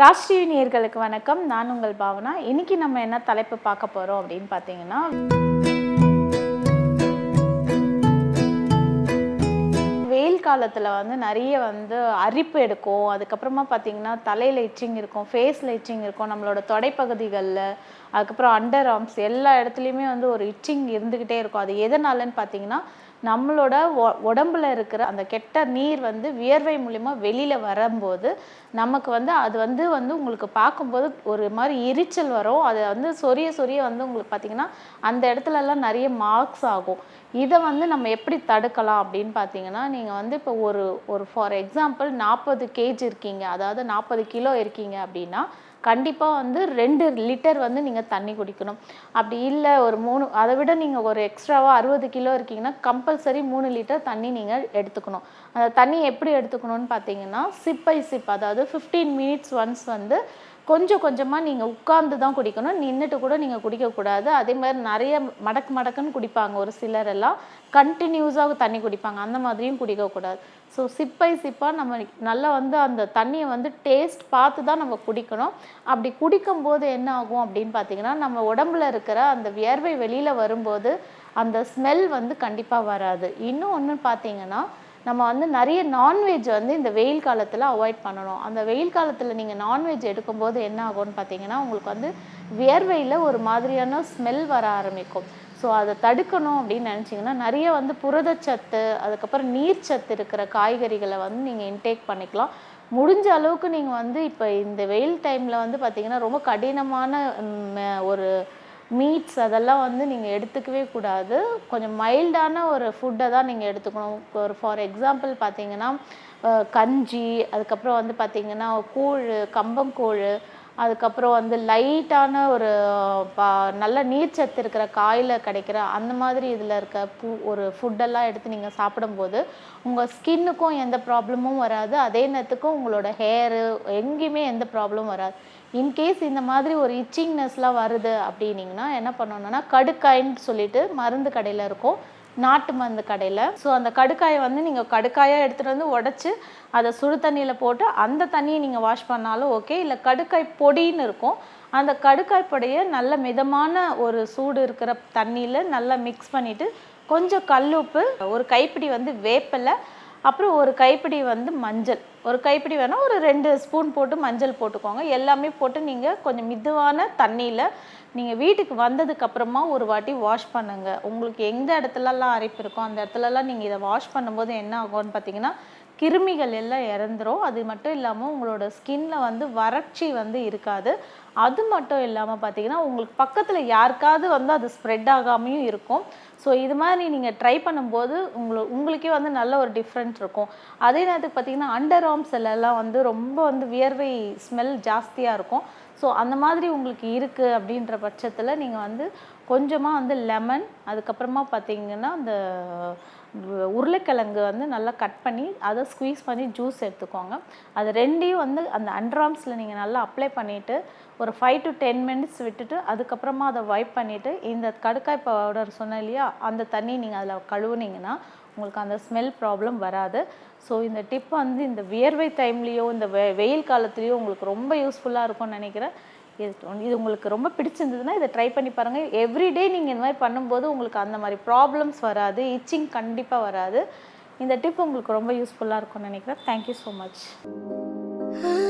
ராஷ்டிரிய நேர்களுக்கு வணக்கம். நான் உங்கள் பாவனா. இன்னைக்கு நம்ம என்ன தலைப்பு பார்க்க போறோம் அப்படின்னு பார்த்தீங்கன்னா வெயில் காலத்தில் வந்து நிறைய வந்து அரிப்பு எடுக்கும். அதுக்கப்புறமா பார்த்தீங்கன்னா தலையில் இச்சிங் இருக்கும் ஃபேஸில் இச்சிங் இருக்கும். நம்மளோட தொடைப்பகுதிகளில் அதுக்கப்புறம் அண்டர் ஆர்ம்ஸ் எல்லா இடத்துலையுமே வந்து ஒரு இச்சிங் இருந்துக்கிட்டே இருக்கும். அது எதனாலன்னு பார்த்தீங்கன்னா நம்மளோட ஒ- உடம்புல இருக்கிற அந்த கெட்ட நீர் வந்து வியர்வை மூலிமா வெளியில் வரும்போது நமக்கு வந்து அது வந்து வந்து உங்களுக்கு பார்க்கும்போது ஒரு மாதிரி எரிச்சல் வரும். அது வந்து சொரிய சொரிய வந்து உங்களுக்கு பார்த்தீங்கன்னா அந்த இடத்துலலாம் நிறைய மார்க்ஸ் ஆகும். இதை வந்து நம்ம எப்படி தடுக்கலாம் அப்படின்னு பார்த்தீங்கன்னா நீங்கள் வந்து இப்போ ஒரு ஒரு ஃபார் எக்ஸாம்பிள் நாற்பது கேஜ் இருக்கீங்க. அதாவது நாற்பது கிலோ இருக்கீங்க அப்படின்னா கண்டிப்பாக வந்து ரெண்டு லிட்டர் வந்து நீங்கள் தண்ணி குடிக்கணும். அப்படி இல்லை ஒரு மூணு அதை விட நீங்கள் ஒரு எக்ஸ்ட்ராவாக அறுபது கிலோ இருக்கீங்கன்னா கம்பல்சரி மூணு லிட்டர் தண்ணி நீங்கள் எடுத்துக்கணும். அந்த தண்ணி எப்படி எடுத்துக்கணும்னு பார்த்தீங்கன்னா சிப் பை சிப் அதாவது ஃபிஃப்டீன் மினிட்ஸ் ஒன்ஸ் வந்து கொஞ்சம் கொஞ்சமாக நீங்கள் உட்கார்ந்து தான் குடிக்கணும். நின்றுட்டு கூட நீங்கள் குடிக்கக்கூடாது. அதே மாதிரி நிறைய மடக்கு மடக்குன்னு குடிப்பாங்க ஒரு சிலர் எல்லாம். கண்டினியூஸாக தண்ணி குடிப்பாங்க. அந்த மாதிரியும் குடிக்கக்கூடாது. ஸோ சிப்பை சிப்பாக நம்ம நல்லா வந்து அந்த தண்ணியை வந்து டேஸ்ட் பார்த்து தான் நம்ம குடிக்கணும். அப்படி குடிக்கும்போது என்ன ஆகும் அப்படின்னு பார்த்தீங்கன்னா நம்ம உடம்புல இருக்கிற அந்த வியர்வை வெளியில் வரும்போது அந்த ஸ்மெல் வந்து கண்டிப்பாக வராது. இன்னும் ஒன்று பார்த்தீங்கன்னா நம்ம வந்து நிறைய நான்வெஜ் வந்து இந்த வெயில் காலத்தில் அவாய்ட் பண்ணணும். அந்த வெயில் காலத்தில் நீங்கள் நான்வெஜ் எடுக்கும்போது என்ன ஆகும்னு பார்த்தீங்கன்னா உங்களுக்கு வந்து வியர்வையில் ஒரு மாதிரியான ஸ்மெல் வர ஆரம்பிக்கும். ஸோ அதை தடுக்கணும் அப்படின்னு நினச்சிங்கன்னா நிறைய வந்து புரதச்சத்து அதுக்கப்புறம் நீர்ச்சத்து இருக்கிற காய்கறிகளை வந்து நீங்கள் இன்டேக் பண்ணிக்கலாம். முடிஞ்ச அளவுக்கு நீங்கள் வந்து இப்போ இந்த வெயில் டைமில் வந்து பார்த்திங்கன்னா ரொம்ப கடினமான ஒரு மீட்ஸ் அதெல்லாம் வந்து நீங்கள் எடுத்துக்கவே கூடாது. கொஞ்சம் மைல்டான ஒரு ஃபுட்டை தான் நீங்கள் எடுத்துக்கணும். ஒரு ஃபார் எக்ஸாம்பிள் பார்த்தீங்கன்னா கஞ்சி அதுக்கப்புறம் வந்து பார்த்தீங்கன்னா கூழ் கம்பங்கூழ் அதுக்கப்புறம் வந்து லைட்டான ஒரு பா நல்ல நீர்ச்சத்து இருக்கிற காயில் கிடைக்கிற அந்த மாதிரி இதில் இருக்க பூ ஒரு ஃபுட்டெல்லாம் எடுத்து நீங்கள் சாப்பிடும்போது உங்கள் ஸ்கின்னுக்கும் எந்த ப்ராப்ளமும் வராது. அதே நேரத்துக்கும் உங்களோட ஹேரு எங்கேயுமே எந்த ப்ராப்ளமும் வராது. இன்கேஸ் இந்த மாதிரி ஒரு இச்சிங்னஸ்லாம் வருது அப்படின்னீங்கன்னா என்ன பண்ணணும்னா கடுக்காயின்னு சொல்லிட்டு மருந்து கடையில் இருக்கும். நாட்டு மருந்து கடையில். ஸோ அந்த கடுக்காயை வந்து நீங்கள் கடுக்காயாக எடுத்துகிட்டு வந்து உடச்சி அதை சுடு தண்ணியில் போட்டு அந்த தண்ணியை நீங்கள் வாஷ் பண்ணாலும் ஓகே இல்லை கடுக்காய் பொடின்னு இருக்கும். அந்த கடுக்காய் பொடியை நல்ல மிதமான ஒரு சூடு இருக்கிற தண்ணியில் நல்லா மிக்ஸ் பண்ணிவிட்டு கொஞ்சம் கல்லுப்பு ஒரு கைப்பிடி வந்து வேப்பிலை அப்புறம் ஒரு கைப்பிடி வந்து மஞ்சள். ஒரு கைப்பிடி வேணால் ஒரு ரெண்டு ஸ்பூன் போட்டு மஞ்சள் போட்டுக்கோங்க. எல்லாமே போட்டு நீங்கள் கொஞ்சம் மிதுவான தண்ணியில் நீங்கள் வீட்டுக்கு வந்ததுக்கு அப்புறமா ஒரு வாட்டி வாஷ் பண்ணுங்க. உங்களுக்கு எந்த இடத்துலலாம் அரைப்பு இருக்கோ அந்த இடத்துலலாம் நீங்கள் இதை வாஷ் பண்ணும்போது என்ன ஆகும்னு பார்த்தீங்கன்னா கிருமிகள் எல்லாம் இறந்துரும். அது மட்டும் இல்லாமல் உங்களோட ஸ்கின்ல வந்து வறட்சி வந்து இருக்காது. அது மட்டும் இல்லாமல் பார்த்தீங்கன்னா உங்களுக்கு பக்கத்தில் யாருக்காவது வந்து அது ஸ்ப்ரெட் ஆகாமையும் இருக்கும். ஸோ இது மாதிரி நீங்கள் ட்ரை பண்ணும்போது உங்களு உங்களுக்கே வந்து நல்ல ஒரு டிஃப்ரெண்ட் இருக்கும். அதே நேரத்துக்கு பார்த்தீங்கன்னா அண்டர் ஆர்ம்ஸ் எல்லாம் வந்து ரொம்ப வந்து வியர்வை ஸ்மெல் ஜாஸ்தியாக இருக்கும். ஸோ அந்த மாதிரி உங்களுக்கு இருக்குது அப்படின்ற பட்சத்தில் நீங்கள் வந்து கொஞ்சமாக வந்து லெமன் அதுக்கப்புறமா பார்த்தீங்கன்னா அந்த உருளைக்கிழங்கு வந்து நல்லா கட் பண்ணி அதை ஸ்குவீஸ் பண்ணி ஜூஸ் எடுத்துக்கோங்க. அது ரெண்டையும் வந்து அந்த அண்ட்ராம்ஸில் நீங்கள் நல்லா அப்ளை பண்ணிவிட்டு ஒரு ஃபைவ் டு டென் மினிட்ஸ் விட்டுட்டு அதுக்கப்புறமா அதை வைப் பண்ணிவிட்டு இந்த கடுக்காய் பவுடர் சொன்னேன் இல்லையா அந்த தண்ணி நீங்கள் அதில் கழுவுனீங்கன்னா உங்களுக்கு அந்த ஸ்மெல் ப்ராப்ளம் வராது. ஸோ இந்த டிப் வந்து இந்த வியர்வை டைம்லேயோ இந்த வெ- வெயில் காலத்துலேயோ உங்களுக்கு ரொம்ப யூஸ்ஃபுல்லாக இருக்கும்னு நினைக்கிறேன். இது இது உங்களுக்கு ரொம்ப பிடிச்சிருந்ததுன்னா இதை ட்ரை பண்ணி பாருங்கள் எவ்ரிடே நீங்கள் இந்த மாதிரி பண்ணும்போது உங்களுக்கு அந்த மாதிரி ப்ராப்ளம்ஸ் வராது. இச்சிங் கண்டிப்பாக வராது. இந்த டிப் உங்களுக்கு ரொம்ப யூஸ்ஃபுல்லாக இருக்கும்னு நினைக்கிறேன். Thank you so much